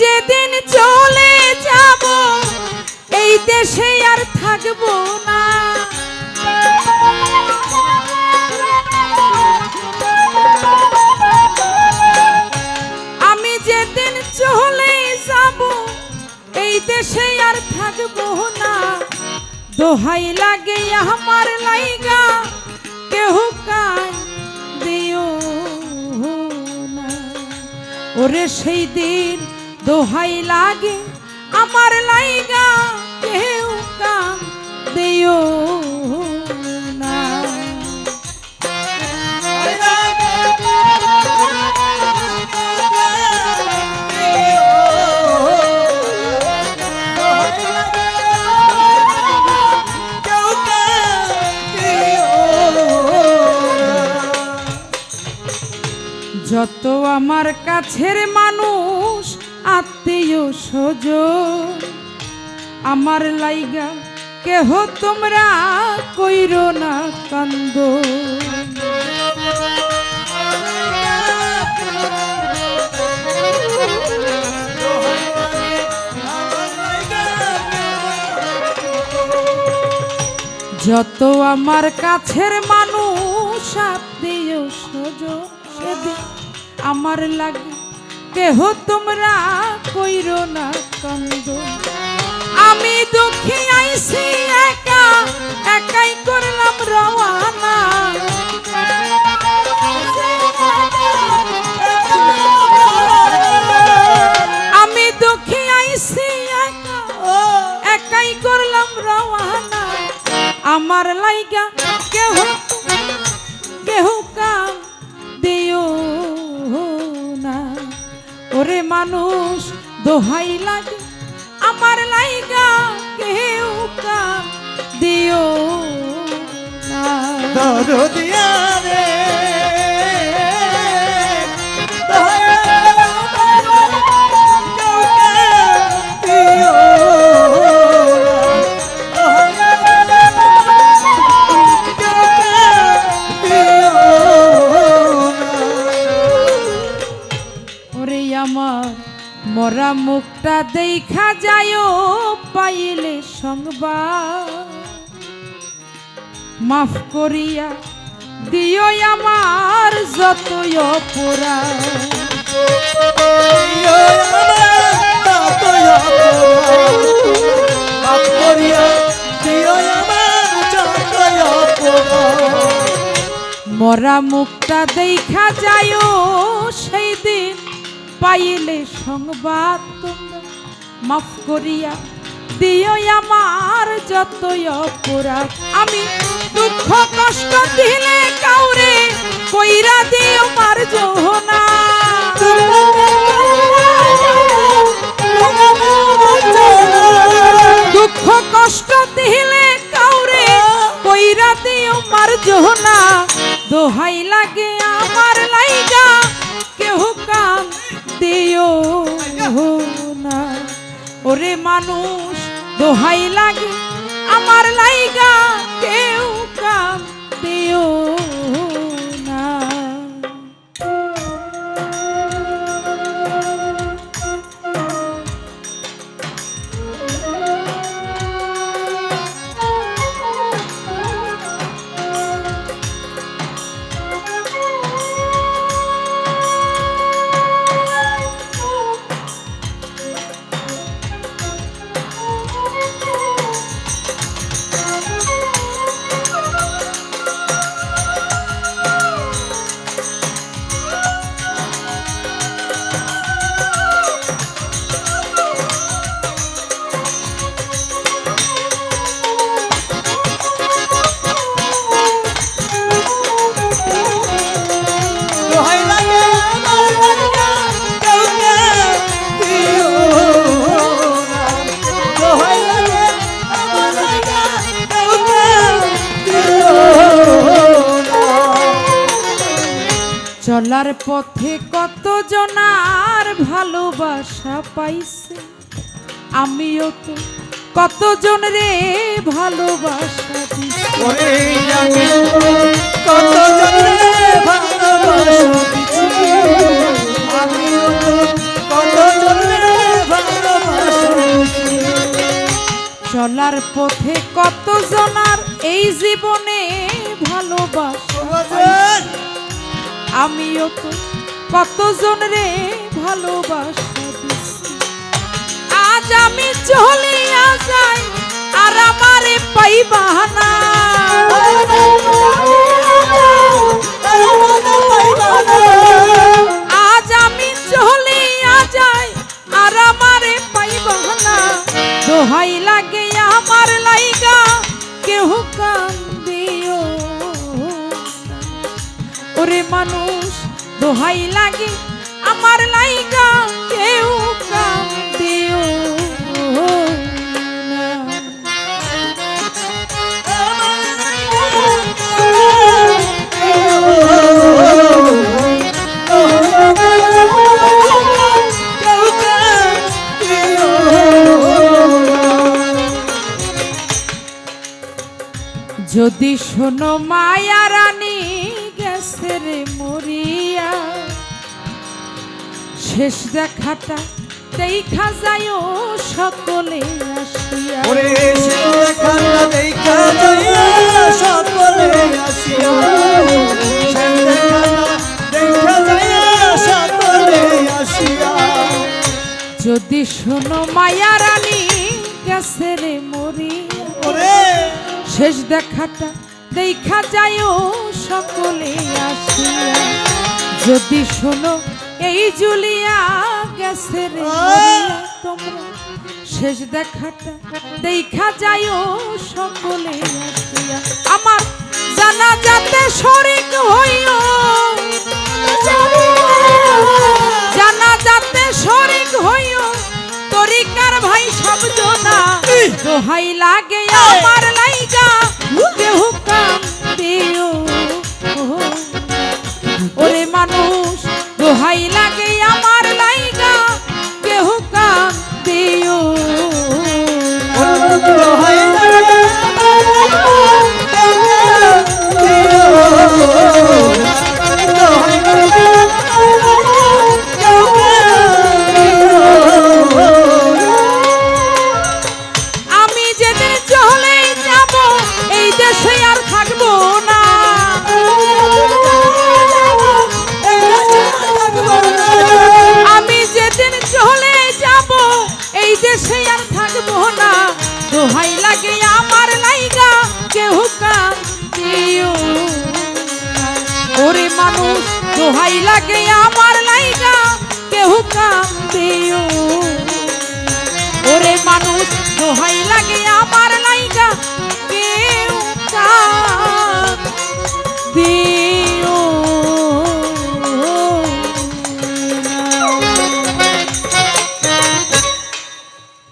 যেদিন চলে যাব, এই দেশে আর থাকব না। আমি যেদিন চলে যাব, এই দেশে আর থাকব না। দোহাই লাগে আমার লাইগা, কেহ কাই দিও না। ওরে সেই দিন দোহাই লাগে আমার লাইগা কেউ কান দিও না। যত আমার কাছের মানুষ আত্মীয় স্বজন, আমার লাইগা কেহ তোমরা কইর না কান্দ। যত আমার কাছের মানুষ আত্মীয় স্বজন, সেদিন আমার লাগে কেহ তোমরা কইর না কান্দ। আমি দুঃখী, আইছি একা, একাই করলাম রওয়ানা। আমি দুঃখী, আইছি একা, একাই করলাম রওয়ানা। আমার লাইগা কেহ কেহ কাম মানুষ দোহাই লাগে আমার লাইগা কেউ কা দিও না মুখটা দেখা যায় পাইলে সংবাদ। মাফ করিয়া দিও আমার যতই অপরাধ। মরা মুখটা দেখা যায় সেই দিন পাইলে সংবাদ তোমরা মাফ করিয়া দিও আমার যতই অপরাধ। আমি দুঃখ কষ্ট দিলে কাউরে কইরা দিও মার জোহনা দুঃখ কষ্ট দিলে কাউরে কইরা দিও মার জোহনা দোহাই লাগে আমার লাইগা, কেহ কাম দিও না। ওরে মানুষ দোহাই লাগে আমার লাইগা কেউ চলার পথে কত জনার ভালোবাসা পাইছে? আমিও তো কতজন রে ভালোবাসা চলার পথে কত জনার এই জীবনে আমিও তো কতজন রে ভালোবাসা আজ আমি চলিয়া যাই আর আমারে পাইবা দোহাই লাগে আমার লাইগা কেউ। যদি শোনো মায়া শেষ দেখাটা দেখা যায় সকলে আসিয়া। ওরে সকলে দেখা যাইয়া সকলে আসিয়া। যদি শোনো মায়া রানী গেছে রে ওরে। শেষ দেখাটা দেখা যায় সকলে আসিয়া। যদি শোনো এই জুলিয়া গেছে রে তোমরা। শেষ দেখাটা দেখা যায় সকলে আসিয়া। আমার জানা যাতে শরিক হইও। জানা যাতে শরিক হইও। তরিকার ভাই সব জনা দোহাই লাগে আমার লাইগা। দেহ কাম দিও ওরে মানুষ দেশে আর থাকব না, দোহাই লাগে আমার নাইগা কেউ কান্দিও ওরে মানুষ, দোহাই লাগে আমার নাইগা কেউ কান্দিও ওরে মানুষ, দোহাই লাগে আমার নাইগা কেউ কান্দিও